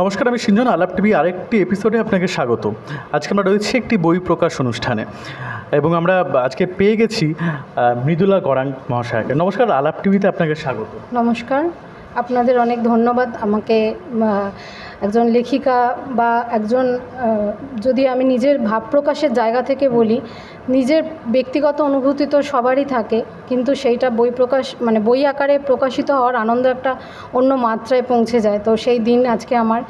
নমস্কার, আমি সিঞ্জন আলাপ টিভি, আরেকটি এপিসোডে আপনাকে স্বাগত। আজকে আমরা রয়েছি একটি বই প্রকাশ অনুষ্ঠানে এবং আমরা আজকে পেয়ে গেছি মৃদুলা গরাং মহাশয়কে। নমস্কার, আলাপ টিভিতে আপনাকে স্বাগত। নমস্কার। আপনাদের অনেক ধন্যবাদ। আমাকে একজন লেখিকা বা একজন যদি আমি নিজের ভাব প্রকাশের জায়গা থেকে বলি, নিজের ব্যক্তিগত অনুভূতি তো সবারই থাকে, কিন্তু সেইটা বই প্রকাশ মানে বই আকারে প্রকাশিত হওয়ার আনন্দ একটা অন্য মাত্রায় পৌঁছে যায়। তো সেই দিন আজকে আমার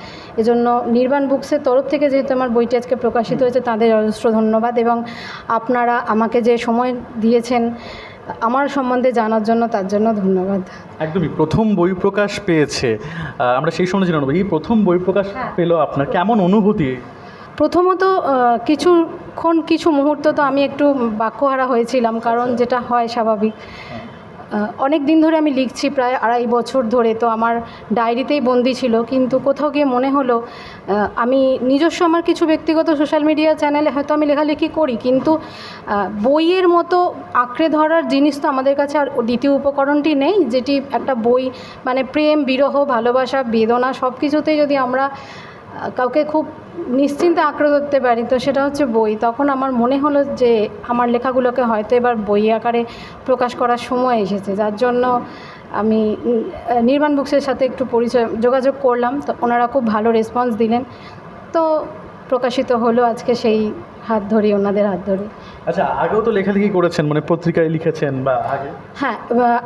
এজন্য নির্বাণ বুকসের তরফ থেকে যেহেতু আমার বইটি আজকে প্রকাশিত হয়েছে, তাদের অজস্র ধন্যবাদ এবং আপনারা আমাকে যে সময় দিয়েছেন আমার সম্বন্ধে জানার জন্য তার জন্য ধন্যবাদ। একদমই প্রথম বই প্রকাশ পেয়েছে। আমরা সেই সময় জানাব এই প্রথম বই প্রকাশ পেল পেল আপনার কেমন অনুভূতি? প্রথমত কিছুক্ষণ কিছু মুহূর্ত তো আমি একটু বাক্যহারা হয়েছিলাম কারণ যেটা হয় স্বাভাবিক। অনেক দিন ধরে আমি লিখছি, প্রায় আড়াই বছর ধরে, তো আমার ডায়েরিতেই বন্দি ছিল। কিন্তু কোথাও গিয়ে মনে হলো আমি নিজস্ব আমার কিছু ব্যক্তিগত সোশ্যাল মিডিয়া চ্যানেলে হয়তো আমি লেখালেখি করি, কিন্তু বইয়ের মতো আঁকড়ে ধরার জিনিস তো আমাদের কাছে আর দ্বিতীয় উপকরণটি নেই, যেটি একটা বই মানে প্রেম, বিরহ, ভালোবাসা, বেদনা সব কিছুতেই যদি আমরা কাউকে খুব নিশ্চিন্তে আঁকড়ে ধরতে পারি। তো সেটা হচ্ছে বই। তখন আমার মনে হলো যে আমার লেখাগুলোকে হয়তো এবার বই আকারে প্রকাশ করার সময় এসেছে। যার জন্য আমি নির্মাণ বুকসের সাথে একটু পরিচয় যোগাযোগ করলাম। তো ওনারা খুব ভালো রেসপন্স দিলেন। তো প্রকাশিত হলো আজকে সেই হাত ধরি ওনাদের হাত ধরে। আচ্ছা আগেও তো লেখালেখি করেছেন মানে পত্রিকায় লিখেছেন বা আগে? হ্যাঁ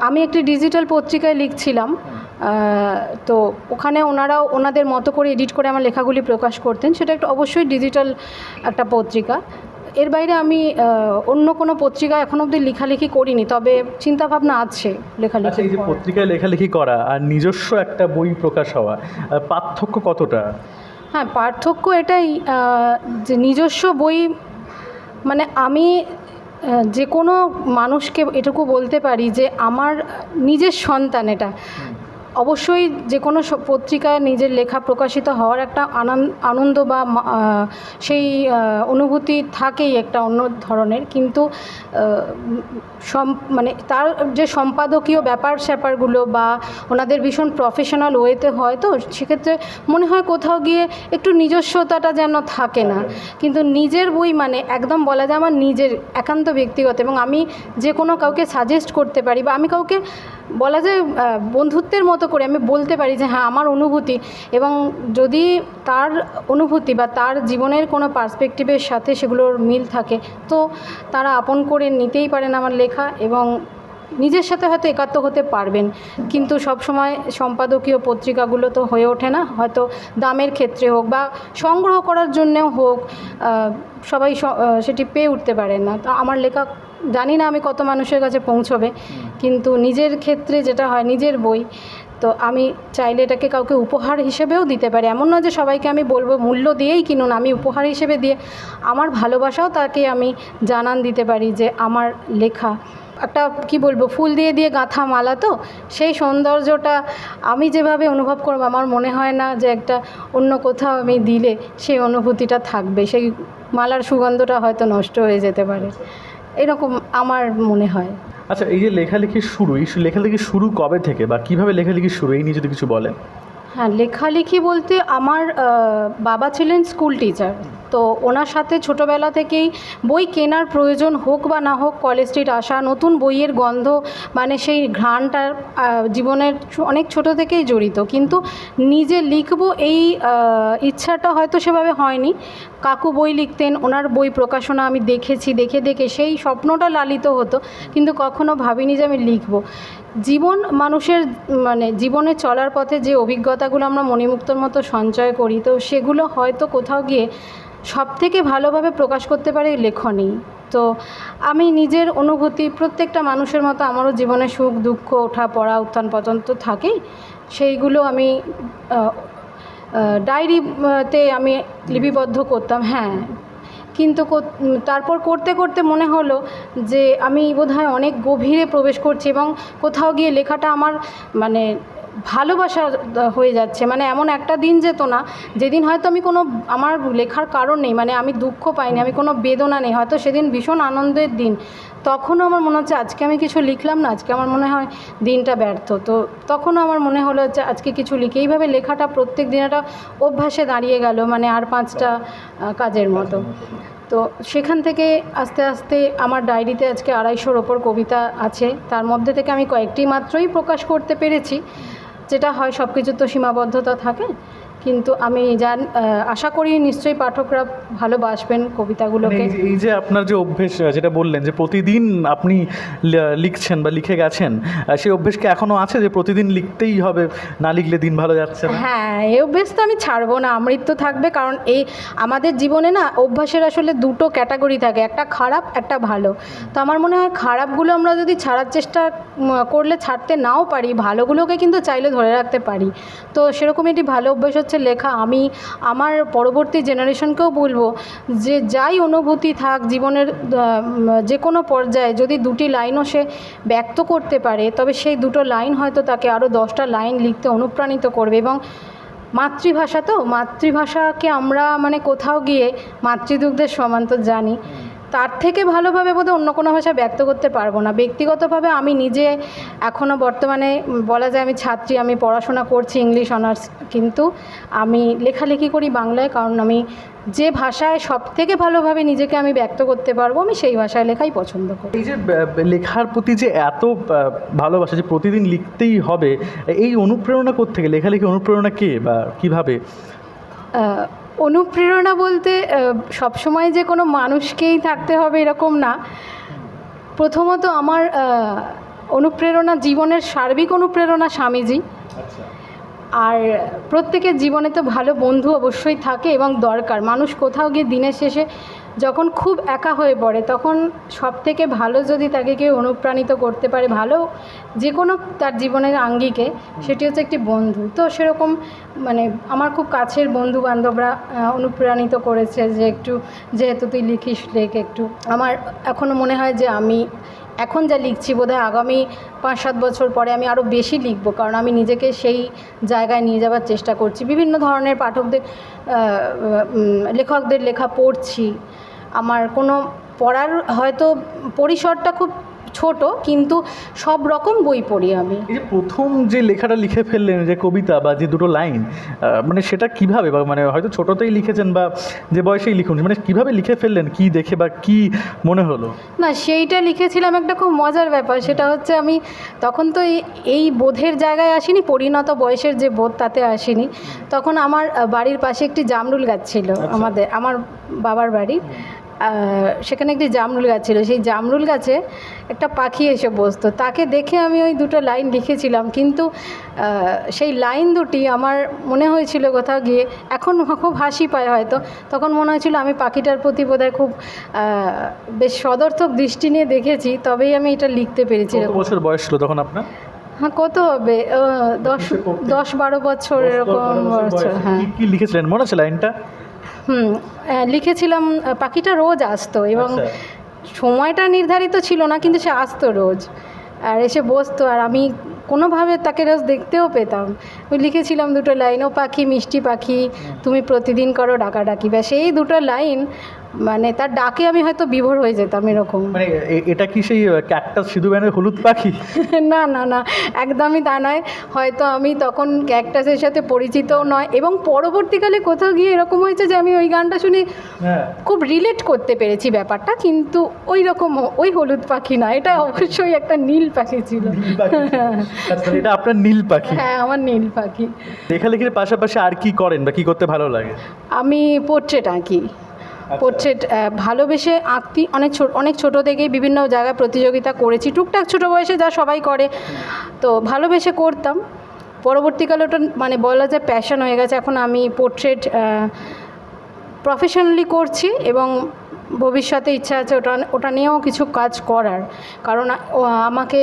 আমি একটি ডিজিটাল পত্রিকায় লিখছিলাম। তো ওখানে ওনারাও ওনাদের মতো করে এডিট করে আমার লেখাগুলি প্রকাশ করতেন। সেটা একটা অবশ্যই ডিজিটাল একটা পত্রিকা। এর বাইরে আমি অন্য কোনো পত্রিকা এখন অবধি লেখালেখি করিনি তবে চিন্তাভাবনা আছে আচ্ছা লেখালেখি এই যে পত্রিকায় লেখালেখি করা আর নিজস্ব একটা বই প্রকাশ হওয়া পার্থক্য কতটা? হ্যাঁ পার্থক্য এটাই যে নিজস্ব বই মানে আমি যে কোনো মানুষকে এটুকু বলতে পারি যে আমার নিজের সন্তান এটা। অবশ্যই যে কোনো পত্রিকায় নিজের লেখা প্রকাশিত হওয়ার একটা আনন্দ আনন্দ বা সেই অনুভূতি থাকেই একটা অন্য ধরনের। কিন্তু সম মানে তার যে সম্পাদকীয় ব্যাপার স্যাপারগুলো বা ওনাদের ভীষণ প্রফেশনাল ওয়েতে হয় তো সেক্ষেত্রে মনে হয় কোথাও গিয়ে একটু নিজস্বতাটা যেন থাকে না। কিন্তু নিজের বই মানে একদম বলা যায় আমার নিজের একান্ত ব্যক্তিগত এবং আমি যে কোনো কাউকে সাজেস্ট করতে পারি বা আমি কাউকে বলা যায় বন্ধুত্বের মতো করে আমি বলতে পারি যে হ্যাঁ আমার অনুভূতি এবং যদি তার অনুভূতি বা তার জীবনের কোনো পার্সপেক্টিভের সাথে সেগুলোর মিল থাকে তো তারা আপন করে নিতেই পারেন আমার লেখা এবং নিজের সাথে হয়তো একাত্ম হতে পারবেন। কিন্তু সব সময় সম্পাদকীয় পত্রিকাগুলো তো হয়ে ওঠে না হয়তো দামের ক্ষেত্রে হোক বা সংগ্রহ করার জন্যেও হোক সবাই সেটি পেয়ে উঠতে পারেন না। তো আমার লেখা জানি না আমি কত মানুষের কাছে পৌঁছবে কিন্তু নিজের ক্ষেত্রে যেটা হয় নিজের বই তো আমি চাইলে এটাকে কাউকে উপহার হিসেবেও দিতে পারি। এমন নয় যে সবাইকে আমি বলব মূল্য দিয়েই কিনুন, আমি উপহার হিসেবে দিয়ে আমার ভালোবাসাও তাকে আমি জানান দিতে পারি যে আমার লেখা। একটা কি বলব, ফুল দিয়ে দিয়ে গাঁথা মালা তো, সেই সৌন্দর্যটা আমি যেভাবে অনুভব করব, আমার মনে হয় না যে একটা অন্য কোথাও আমি দিলে সেই অনুভূতিটা থাকবে। সেই মালার সুগন্ধটা হয়তো নষ্ট হয়ে যেতে পারে। এরকম আমার মনে হয়। আচ্ছা এই যে লেখালেখি শুরু, এই লেখালেখি শুরু কবে থেকে বা কীভাবে লেখালেখি শুরু, এই নিয়ে যদি কিছু বলেন। হ্যাঁ লেখালেখি বলতে আমার বাবা ছিলেন স্কুল টিচার তো ওনার সাথে ছোটোবেলা থেকেই বই কেনার প্রয়োজন হোক বা না হোক কলেজ স্ট্রিট আসা, নতুন বইয়ের গন্ধ মানে সেই ঘ্রাণটার জীবনের অনেক ছোট থেকেই জড়িত। কিন্তু নিজে লিখব এই ইচ্ছাটা হয়তো সেভাবে হয়নি। কাকু বই লিখতেন, ওনার বই প্রকাশনা আমি দেখেছি, দেখে দেখে সেই স্বপ্নটা লালিত হতো, কিন্তু কখনো ভাবিনি যে আমি লিখব। জীবন মানুষের মানে জীবনে চলার পথে যে অভিজ্ঞতাগুলো আমরা মণিমুক্তর মতো সঞ্চয় করি, তো সেগুলো হয়তো কোথাও গিয়ে সব থেকে ভালোভাবে প্রকাশ করতে পারে লেখনী তো আমি নিজের অনুভূতি, প্রত্যেকটা মানুষের মতো আমারও জীবনে সুখ, দুঃখ, ওঠা, পড়া, উত্থান, পতন তো থাকেই। সেইগুলো আমি ডায়েরিতে আমি লিপিবদ্ধ করতাম হ্যাঁ। কিন্তু তারপর করতে করতে মনে হলো যে আমি বোধহয় অনেক গভীরে প্রবেশ করছি এবং কোথাও গিয়ে লেখাটা আমার মানে ভালোবাসা হয়ে যাচ্ছে। মানে এমন একটা দিন যেত না, যেদিন হয়তো আমি কোনো, আমার লেখার কারণ নেই মানে আমি দুঃখ পাইনি, আমি কোনো বেদনা নেই, হয়তো সেদিন ভীষণ আনন্দের দিন। তখনও আমার মনে হচ্ছে, আজকে আমি কিছু লিখলাম না, আজকে আমার মনে হয় দিনটা ব্যর্থ। তো তখনও আমার মনে হলো যে, আজকে কিছু লিখে। এইভাবে লেখাটা প্রত্যেক দিন একটা অভ্যাসে দাঁড়িয়ে গেল মানে আর পাঁচটা কাজের মতো। তো সেখান থেকে আস্তে আস্তে আমার ডায়েরিতে আজকে আড়াইশোর ওপর কবিতা আছে। তার মধ্যে থেকে আমি কয়েকটি মাত্রই প্রকাশ করতে পেরেছি। যেটা হয় সব কিছুর তো সীমাবদ্ধতা থাকে। কিন্তু আমি জান আশা করি নিশ্চয়ই পাঠকরা ভালোবাসবেন মানে কবিতাগুলোকে এই যে- আপনার যে অভ্যেস যেটা বললেন যে প্রতিদিন আপনি লিখছেন বা লিখে গেছেন সেই অভ্যেস কি এখনও আছে যে প্রতিদিন লিখতেই হবে না লিখলে দিন ভালো যাচ্ছে না? হ্যাঁ এই অভ্যেস তো আমি ছাড়বো না আমৃত্যু থাকবে কারণ এই আমাদের জীবনে না অভ্যাসের আসলে দুটো ক্যাটাগরি থাকে একটা খারাপ একটা ভালো। তো আমার মনে হয় খারাপগুলো আমরা যদি ছাড়ার চেষ্টা করলে ছাড়তে নাও পারি ভালোগুলোকে কিন্তু চাইলে ধরে রাখতে পারি। তো সেরকম একটি ভালো অভ্যেস হচ্ছে লেখা, আমি আমার পরবর্তী জেনারেশনকেও বলব যে যাই অনুভূতি থাক জীবনের যে কোনো পর্যায়ে যদি দুটি লাইনও সে ব্যক্ত করতে পারে, তবে সেই দুটো লাইন হয়তো তাকে আরও দশটা লাইন লিখতে অনুপ্রাণিত করবে এবং মাতৃভাষা তো, মাতৃভাষাকে আমরা মানে কোথাও গিয়ে মাতৃদুগ্ধের সমান তো জানি। তার থেকে ভালোভাবে বোধহয় অন্য কোনো ভাষা ব্যক্ত করতে পারব না। ব্যক্তিগতভাবে আমি নিজে এখনও বর্তমানে বলা যায় আমি ছাত্রী আমি পড়াশোনা করছি ইংলিশ অনার্স কিন্তু আমি লেখালেখি করি বাংলায় কারণ আমি যে ভাষায় সব থেকে ভালোভাবে নিজেকে আমি ব্যক্ত করতে পারব আমি সেই ভাষায় লেখাই পছন্দ করি। এই যে লেখার প্রতি যে এত ভালোবাসা যে প্রতিদিন লিখতেই হবে এই অনুপ্রেরণা করতে থেকে লেখালেখি অনুপ্রেরণা কে বা কীভাবে? অনুপ্রেরণা বলতে সবসময় যে কোনো মানুষকেই থাকতে হবে এরকম না। প্রথমত আমার অনুপ্রেরণা জীবনের সার্বিক অনুপ্রেরণা স্বামীজি। আর প্রত্যেকের জীবনে তো ভালো বন্ধু অবশ্যই থাকে এবং দরকার। মানুষ কোথাও গিয়ে দিনের শেষে যখন খুব একা হয়ে পড়ে, তখন সব থেকে ভালো যদি তাকে কেউ অনুপ্রাণিত করতে পারে ভালো যে কোনো তার জীবনের আঙ্গিকে, সেটি হচ্ছে একটি বন্ধু। তো সেরকম মানে আমার খুব কাছের বন্ধু বান্ধবরা অনুপ্রাণিত করেছে যে একটু, যেহেতু তুই লিখিস লেখ একটু। আমার এখনও মনে হয় যে আমি এখন যা লিখছি বোধহয় আগামী পাঁচ সাত বছর পরে আমি আরও বেশি লিখব, কারণ আমি নিজেকে সেই জায়গায় নিয়ে যাওয়ার চেষ্টা করছি। বিভিন্ন ধরনের পাঠকদের লেখকদের লেখা পড়ছি। আমার কোনো পড়ার হয়তো পরিসরটা খুব ছোট কিন্তু সব রকম বই পড়ি আমি। এই যে প্রথম যে লেখাটা লিখে ফেললেন যে কবিতা বা যে দুটো লাইন মানে সেটা কীভাবে বা মানে হয়তো ছোটোতেই লিখেছেন বা যে বয়সেই লিখুন মানে কীভাবে লিখে ফেললেন কি দেখে বা কি মনে হলো? না সেইটা লিখেছিলাম একটা খুব মজার ব্যাপার সেটা হচ্ছে আমি তখন তো এই এই বোধের জায়গায় আসিনি পরিণত বয়সের যে বোধ তাতে আসিনি। তখন আমার বাড়ির পাশে একটি জামরুল গাছ ছিল আমাদের আমার বাবার বাড়ি। আহ, সেখানে একটি জামরুল গাছ ছিল। সেই জামরুল গাছে একটা পাখি এসে বসতো। তাকে দেখে আমি ওই দুটো লাইন লিখেছিলাম কিন্তু সেই লাইন দুটি আমার মনে হয়েছিল কোথাও গিয়ে এখন খুব হাসি পায় হয়তো। তখন মনে হয়েছিল আমি পাখিটার প্রতি বোধহয় খুব বেশ সদর্থক দৃষ্টি নিয়ে দেখেছি তবেই আমি এটা লিখতে পেরেছি বছর বয়স ছিল তখন আপনার? হ্যাঁ কত হবে? দশ দশ বারো বছর এরকম বছর হ্যাঁ। কি- কি লিখেছিলেন? মনে আছে লাইনটা? হুম লিখেছিলাম পাখিটা রোজ আসতো এবং আচ্ছা। সময়টা নির্ধারিত ছিল না কিন্তু সে আসতো রোজ। আর এসে বসতো আর আমি কোনোভাবে তাকে রোজ দেখতেও পেতাম। ওই লিখেছিলাম দুটো লাইন ও পাখি মিষ্টি পাখি তুমি প্রতিদিন করো ডাকাডাকি। ব্যাস এই দুটো লাইন মানে তার ডাকে আমি হয়তো বিভোর হয়ে যেতাম এরকম। মানে এটা কি সেই ক্যাকটাস সিধু ব্যানের হলুদ পাখি? না না না একদমই তা নয়। হয়তো আমি তখন ক্যাকটাসের সাথে পরিচিতও নয় এবং পরবর্তীকালে কোথাও গিয়ে এরকম হয়েছে যে আমি ওই গানটা শুনে হ্যাঁ। খুব রিলেট করতে পেরেছি ব্যাপারটা কিন্তু ওই রকম ওই হলুদ পাখি না এটা অবশ্যই একটা নীল পাখি ছিল। আচ্ছা এটা আপনার নীল পাখি। হ্যাঁ আমার নীল পাখি। লেখালেখির পাশাপাশি আর কি করেন বা কি করতে ভালো লাগে? আমি পোর্ট্রেট আঁকি। পোর্ট্রেট ভালোবেসে আঁকতি, অনেক ছোট, অনেক ছোটো থেকেই বিভিন্ন জায়গায় প্রতিযোগিতা করেছি। টুকটাক ছোটো বয়সে যা সবাই করে। তো ভালোবেসে করতাম। পরবর্তীকালে ওটা মানে বলা যায় প্যাশন হয়ে গেছে। এখন আমি পোর্ট্রেট প্রফেশনালি করছি এবং ভবিষ্যতে ইচ্ছা আছে ওটা ওটা নিয়েও কিছু কাজ করার। কারণ আমাকে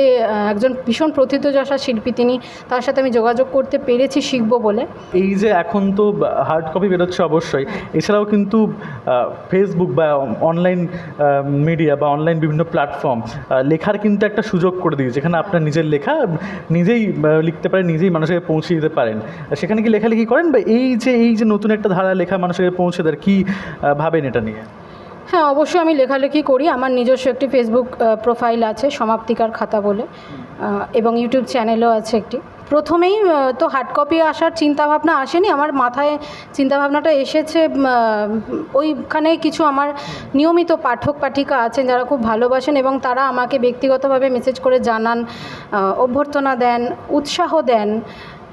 একজন ভীষণ প্রথিতযশা শিল্পী, তিনি তার সাথে আমি যোগাযোগ করতে পেরেছি শিখব বলে। এই যে এখন তো হার্ড কপি বেরোচ্ছে অবশ্যই, এছাড়াও কিন্তু ফেসবুক বা অনলাইন মিডিয়া বা অনলাইন বিভিন্ন প্ল্যাটফর্ম লেখার কিন্তু একটা সুযোগ করে দিয়েছে। যেখানে আপনার নিজের লেখা, নিজেই লিখতে পারেন, নিজেই মানুষকে পৌঁছে দিতে পারেন। সেখানে কি লেখালেখি করেন বা এই যে এই যে নতুন একটা ধারা লেখা মানুষকে পৌঁছে দেয় কী ভাবেন এটা নিয়ে? হ্যাঁ অবশ্যই আমি লেখালেখি করি। আমার নিজস্ব একটি ফেসবুক প্রোফাইল আছে, সমাপ্তিকার খাতা বলে। এবং ইউটিউব চ্যানেলও আছে একটি। প্রথমেই তো হার্ড কপি আসার চিন্তাভাবনা আসেনি। আমার মাথায় চিন্তাভাবনাটা এসেছে ওইখানে কিছু আমার নিয়মিত পাঠক পাঠিকা আছেন যারা খুব ভালোবাসেন এবং তারা আমাকে ব্যক্তিগতভাবে মেসেজ করে জানান অভ্যর্থনা দেন, উৎসাহ দেন,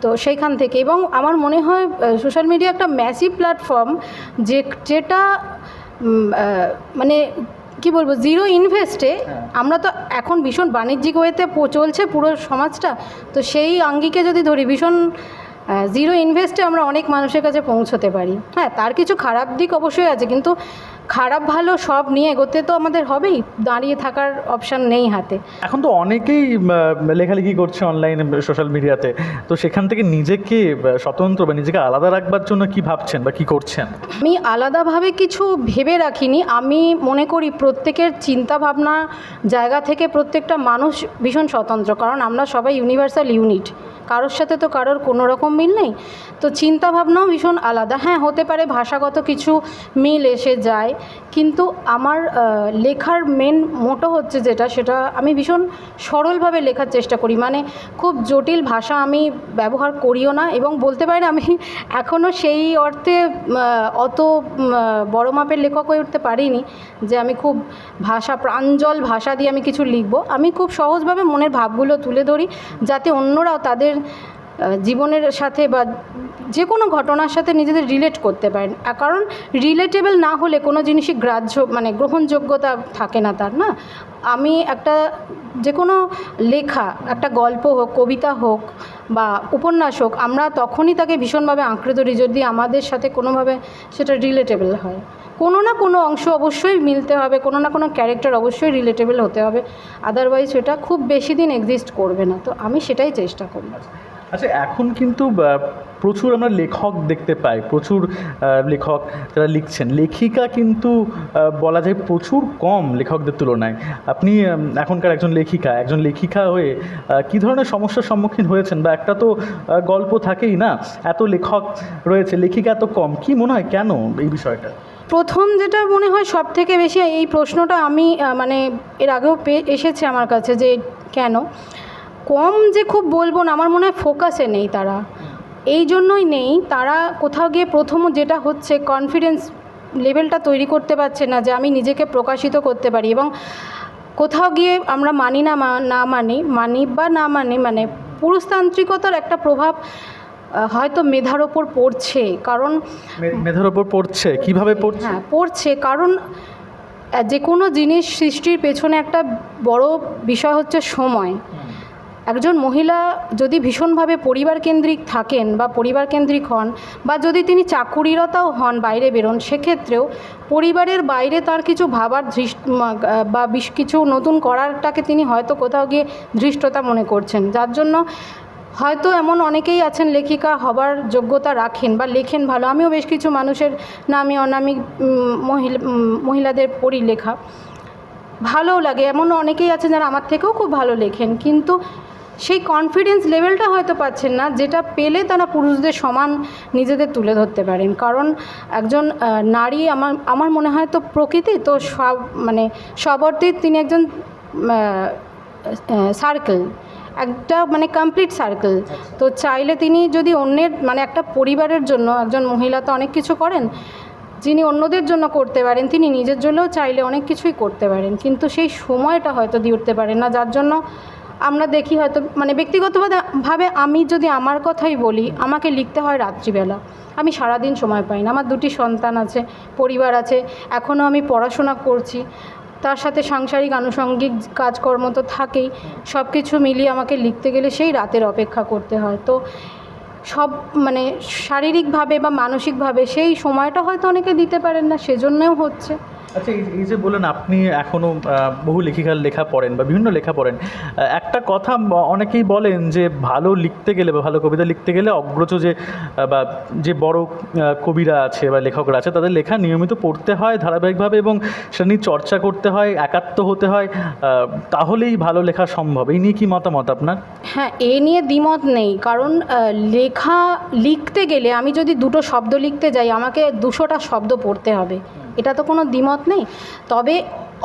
তো সেইখান থেকে। এবং আমার মনে হয় সোশ্যাল মিডিয়া একটা ম্যাসিভ প্ল্যাটফর্ম যে, যেটা মানে কি বলব জিরো ইনভেস্টে আমরা তো এখন ভীষণ বাণিজ্যিক ওয়েতে চলছে পুরো সমাজটা। তো সেই আঙ্গিকে যদি ধরি ভীষণ জিরো ইনভেস্টে আমরা অনেক মানুষের কাছে পৌঁছতে পারি। হ্যাঁ তার কিছু খারাপ দিক অবশ্যই আছে কিন্তু খারাপ ভালো সব নিয়ে এগোতে তো আমাদের হবেই দাঁড়িয়ে থাকার অপশান নেই হাতে। এখন তো অনেকেই লেখালেখি করছে অনলাইনে সোশ্যাল মিডিয়াতে তো। সেখান থেকে নিজেকে স্বতন্ত্র বা নিজেকে আলাদা রাখবার জন্য কি ভাবছেন বা কি করছেন? আমি আলাদাভাবে কিছু ভেবে রাখিনি। আমি মনে করি প্রত্যেকের চিন্তা ভাবনা জায়গা থেকে প্রত্যেকটা মানুষ ভীষণ স্বতন্ত্র কারণ আমরা সবাই ইউনিভার্সাল ইউনিট কারোর সাথে তো কারোর কোনো রকম মিল নেই। তো চিন্তা ভাবনাও ভীষণ আলাদা। হ্যাঁ হতে পারে ভাষাগত কিছু মিল এসে যায়, কিন্তু আমার লেখার মেন মোটো হচ্ছে যেটা, সেটা আমি ভীষণ সরলভাবে লেখার চেষ্টা করি। মানে খুব জটিল ভাষা আমি ব্যবহার করিও না এবং বলতে পারি আমি এখনও সেই অর্থে অত বড় মাপের লেখক হয়ে উঠতে পারিনি যে আমি খুব ভাষা, প্রাঞ্জল ভাষা দিয়ে আমি কিছু লিখব। আমি খুব সহজভাবে মনের ভাবগুলো তুলে ধরি যাতে অন্যরাও তাদের আহ, জীবনের সাথে বা যে কোনো ঘটনার সাথে নিজেদের রিলেট করতে পারেন। কারণ রিলেটেবল না হলে কোনো জিনিসই গ্রাহ্য মানে গ্রহণযোগ্যতা থাকে না তার না? আমি একটা যে কোনো লেখা একটা গল্প হোক কবিতা হোক বা উপন্যাস হোক আমরা তখনই তাকে ভীষণভাবে আঁকড়ে ধরি যদি আমাদের সাথে কোনোভাবে সেটা রিলেটেবল হয়। কোনো না কোনো অংশ অবশ্যই মিলতে হবে, কোনো না কোনো ক্যারেক্টার অবশ্যই রিলেটেবল হতে হবে। আদারওয়াইজ সেটা খুব বেশি দিন এক্সিস্ট করবে না। তো আমি সেটাই চেষ্টা করি আচ্ছা এখন কিন্তু প্রচুর আমরা লেখক দেখতে পাই, প্রচুর লেখক যারা লিখছেন। লেখিকা কিন্তু বলা যায় প্রচুর কম লেখকদের তুলনায়। আপনি এখনকার একজন লেখিকা একজন লেখিকা হয়ে কী ধরনের সমস্যার সম্মুখীন হয়েছেন? বা একটা তো গল্প থাকেই না, এত লেখক রয়েছে, লেখিকা এত কম। কি মনে হয় কেন এই বিষয়টা? প্রথম যেটা মনে হয় সব থেকে বেশি এই প্রশ্নটা আমি মানে এর আগেও পেয়ে এসেছে আমার কাছে যে কেন? কম যে খুব বলব না, আমার মনে হয় ফোকাসে নেই তারা। এই জন্যই নেই, তারা কোথাও গিয়ে প্রথম যেটা হচ্ছে কনফিডেন্স লেভেলটা তৈরি করতে পারছে না যে আমি নিজেকে প্রকাশিত করতে পারি এবং কোথাও গিয়ে আমরা মানি না না মানি মানি বা না মানি মানে পুরুষতান্ত্রিকতার একটা প্রভাব হয়তো মেধার ওপর পড়ছে কারণ মেধার ওপর পড়ছে কীভাবে পড়ছে? হ্যাঁ পড়ছে কারণ যে কোনো জিনিস সৃষ্টির পেছনে একটা বড় বিষয় হচ্ছে সময়। একজন মহিলা যদি ভীষণভাবে পরিবার কেন্দ্রিক থাকেন বা পরিবার কেন্দ্রিক হন বা যদি তিনি চাকুরিরতাও হন বাইরে বেরোন সেক্ষেত্রেও পরিবারের বাইরে তার কিছু ভাবার ধৃষ্ট বা কিছু নতুন করারটাকে তিনি হয়তো কোথাও গিয়ে ধৃষ্টতা মনে করছেন। যার জন্য হয়তো এমন অনেকেই আছেন লেখিকা হবার যোগ্যতা রাখেন বা লেখেন ভালো। আমিও বেশ কিছু মানুষের নামি অনামি উম, মহিলা মহিলাদের পড়ি লেখা ভালোও লাগে। এমন অনেকেই আছেন যারা আমার থেকেও খুব ভালো লেখেন কিন্তু সেই কনফিডেন্স লেভেলটা হয়তো পাচ্ছেন না যেটা পেলে তারা পুরুষদের সমান নিজেদের তুলে ধরতে পারেন। কারণ একজন নারী আমার আমার মনে হয় তো প্রকৃতি তো সব মানে সব অর্থেই তিনি একজন সার্কেল একটা মানে কমপ্লিট সার্কেল তো চাইলে তিনি যদি অন্যের মানে একটা পরিবারের জন্য, একজন মহিলা তো অনেক কিছু করেন, যিনি অন্যদের জন্য করতে পারেন, তিনি নিজের জন্যও চাইলে অনেক কিছুই করতে পারেন। কিন্তু সেই সময়টা হয়তো দিয়ে উঠতে পারেন না, যার জন্য আমরা দেখি হয়তো মানে ব্যক্তিগতভাবে আমি যদি আমার কথাই বলি, আমাকে লিখতে হয় রাত্রিবেলা। আমি সারাদিন সময় পাই না। আমার দুটি সন্তান আছে, পরিবার আছে এখনও আমি পড়াশোনা করছি। তার সাথে সাংসারিক, আনুষঙ্গিক কাজকর্ম তো থাকেই। সব কিছু মিলিয়ে আমাকে লিখতে গেলে সেই রাতের অপেক্ষা করতে হয়। তো সব মানে শারীরিকভাবে বা মানসিকভাবে সেই সময়টা হয়তো অনেকে দিতে পারেন না, সেজন্যও হচ্ছে। আচ্ছা এই যে বললেন আপনি এখনও বহু লেখিকার লেখা পড়েন বা বিভিন্ন লেখা পড়েন একটা কথা অনেকেই বলেন যে ভালো লিখতে গেলে বা ভালো কবিতা লিখতে গেলে অগ্রজ যে বা যে বড় কবিরা আছে বা লেখকরা আছে, তাদের লেখা নিয়মিত পড়তে হয় ধারাবাহিকভাবে এবং সেটা নিয়ে চর্চা করতে হয়, একাত্ম হতে হয় তাহলেই ভালো লেখা সম্ভব। এই নিয়ে কি মতামত আপনার? হ্যাঁ এ নিয়ে দ্বিমত নেই, কারণ লেখা লিখতে গেলে আমি যদি দুটো শব্দ লিখতে যাই, আমাকে দুশোটা শব্দ পড়তে হবে। এটা তো কোনো দ্বিমত নেই। তবে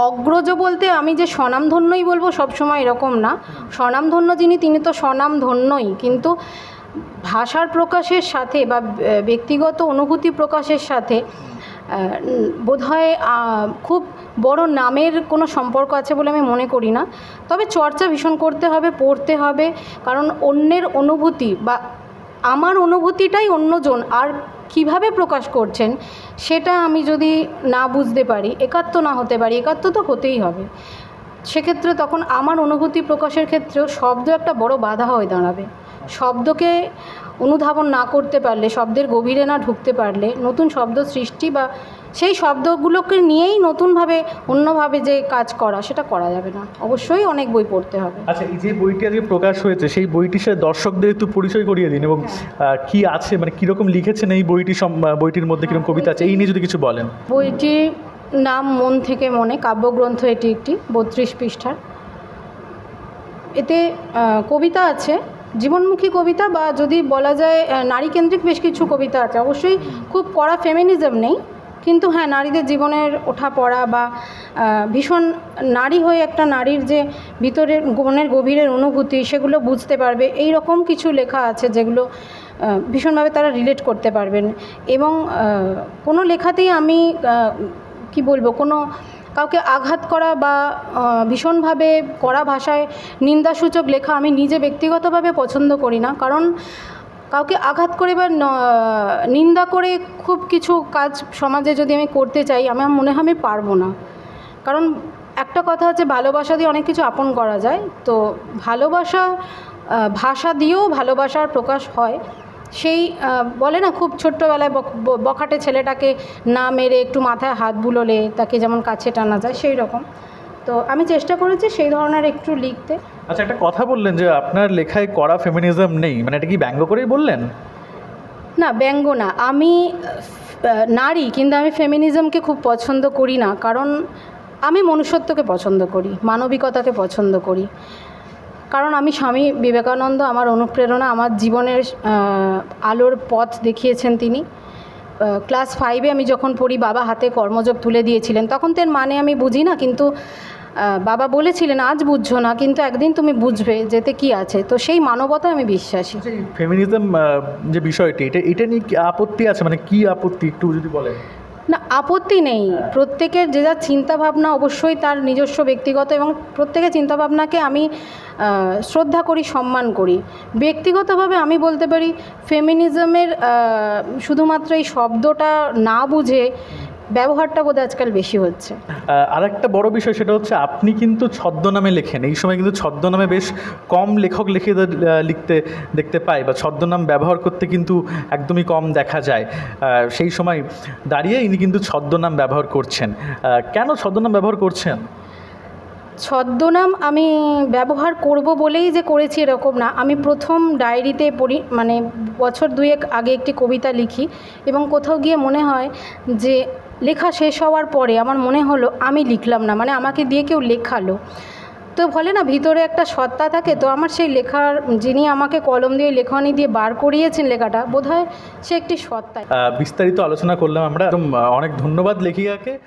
অগ্রজ বলতে আমি যে স্বনামধন্যই বলব সবসময় এরকম না। স্বনামধন্য যিনি, তিনি তো স্বনামধন্যই। কিন্তু ভাষার প্রকাশের সাথে বা ব্যক্তিগত অনুভূতি প্রকাশের সাথে বোধ হয় খুব বড় নামের কোনো সম্পর্ক আছে বলে আমি মনে করি না। তবে চর্চা ভীষণ করতে হবে, পড়তে হবে। কারণ অন্যের অনুভূতি বা আমার অনুভূতিটাই অন্যজন আর কীভাবে প্রকাশ করছেন সেটা আমি যদি না বুঝতে পারি, একাত্ম না হতে পারি, একাত্ম তো হতেই হবে। সেক্ষেত্রে তখন আমার অনুভূতি প্রকাশের ক্ষেত্রেও শব্দ একটা বড় বাধা হয়ে দাঁড়াবে। শব্দকে অনুধাবন না করতে পারলে, শব্দের গভীরে না ঢুকতে পারলে নতুন শব্দ সৃষ্টি বা সেই শব্দগুলোকে নিয়েই নতুনভাবে অন্যভাবে যে কাজ করা সেটা করা যাবে না। অবশ্যই অনেক বই পড়তে হবে। আচ্ছা এই যে বইটি আজকে প্রকাশ হয়েছে সেই বইটির সাথে দর্শকদের একটু পরিচয় করিয়ে দিন এবং আহ, কি আছে মানে কীরকম লিখেছেন এই বইটি বইটির মধ্যে কীরকম কবিতা আছে এই নিয়ে যদি কিছু বলেন। বইটির নাম মন থেকে মনে কাব্যগ্রন্থ এটি একটি বত্রিশ পৃষ্ঠার। এতে কবিতা আছে জীবনমুখী কবিতা বা যদি বলা যায় নারীকেন্দ্রিক বেশ কিছু কবিতা আছে। অবশ্যই খুব কড়া ফেমিনিজম নেই কিন্তু হ্যাঁ নারীদের জীবনের ওঠা পড়া বা ভীষণ নারী হয়ে একটা নারীর যে ভিতরের মনের গভীরের অনুভূতি সেগুলো বুঝতে পারবে। এই রকম কিছু লেখা আছে যেগুলো ভীষণভাবে তারা রিলেট করতে পারবেন। এবং কোনো লেখাতেই আমি কি বলব, কোনো কাউকে আঘাত করা বা ভীষণভাবে কড়া ভাষায় নিন্দাসূচক লেখা আমি নিজে ব্যক্তিগতভাবে পছন্দ করি না। কারণ কাউকে আঘাত করে বা নিন্দা করে খুব কিছু কাজ সমাজে যদি আমি করতে চাই আমার মনে হয় আমি পারব না। কারণ একটা কথা হচ্ছে ভালোবাসা দিয়ে অনেক কিছু আপন করা যায়। তো ভালোবাসা ভাষা দিয়েও ভালোবাসার প্রকাশ হয়। সেই বলে না খুব ছোট্টবেলায় বখাটে ছেলেটাকে না মেরে একটু মাথায় হাত বুলোলে তাকে যেমন কাছে টানা যায়, সেই রকম। তো আমি চেষ্টা করেছি সেই ধরনের একটু লিখতে। আচ্ছা একটা কথা বললেন যে আপনার লেখায় কড়া ফেমিনিজম নেই মানে এটা কি ব্যঙ্গ করেই বললেন? না, ব্যঙ্গ না। আমি নারী, কিন্তু আমি ফেমিনিজমকে খুব পছন্দ করি না, কারণ আমি মনুষ্যত্বকে পছন্দ করি, মানবিকতাকে পছন্দ করি। কারণ আমি স্বামী বিবেকানন্দ, আমার অনুপ্রেরণা, আমার জীবনের আলোর পথ দেখিয়েছেন তিনি। ক্লাস ফাইভে আমি যখন পড়ি, বাবা হাতে কর্মযোগ তুলে দিয়েছিলেন, তখন তো এর মানে আমি বুঝি না, কিন্তু বাবা বলেছিলেন আজ বুঝছ না কিন্তু একদিন তুমি বুঝবে যেতে কি আছে। তো সেই মানবতায় আমি বিশ্বাসী। ফেমিনিজম যে বিষয়টি এটা এটা নিয়ে আপত্তি আছে? মানে কি আপত্তি একটু যদি বলেন। না আপত্তি নেই। প্রত্যেকের যে যার চিন্তাভাবনা অবশ্যই তার নিজস্ব ব্যক্তিগত এবং প্রত্যেকের চিন্তাভাবনাকে আমি শ্রদ্ধা করি সম্মান করি। ব্যক্তিগতভাবে আমি বলতে পারি ফেমিনিজমের শুধুমাত্র এই শব্দটা না বুঝে ব্যবহারটা বোধহয় আজকাল বেশি হচ্ছে। আর একটা বড় বিষয় সেটা হচ্ছে আপনি কিন্তু ছদ্মনামে লেখেন। এই সময় কিন্তু ছদ্মনামে বেশ কম লেখক লিখে লিখতে দেখতে পাই বা ছদ্মনাম ব্যবহার করতে কিন্তু একদমই কম দেখা যায়। সেই সময় দাঁড়িয়ে ইনি কিন্তু ছদ্মনাম ব্যবহার করছেন। কেন ছদ্মনাম ব্যবহার করছেন? ছদ্মনাম আমি ব্যবহার করব বলেই যে করেছি এরকম না। আমি প্রথম ডায়েরিতে পড়ি মানে বছর দুয়েক আগে একটি কবিতা লিখি এবং কোথাও গিয়ে মনে হয় যে লেখা শেষ হওয়ার পরে আমার মনে হলো, আমি লিখলাম না মানে আমাকে দিয়ে কেউ লেখালো। তো বলে না, ভিতরে একটা সত্তা থাকে, তো আমার সেই লেখার, যিনি আমাকে কলম দিয়ে, লেখনি দিয়ে বার করিয়েছেন লেখাটা, বোধহয় সে একটি সত্তা। বিস্তারিত আলোচনা করলাম আমরা। অনেক ধন্যবাদ লেখিকাকে।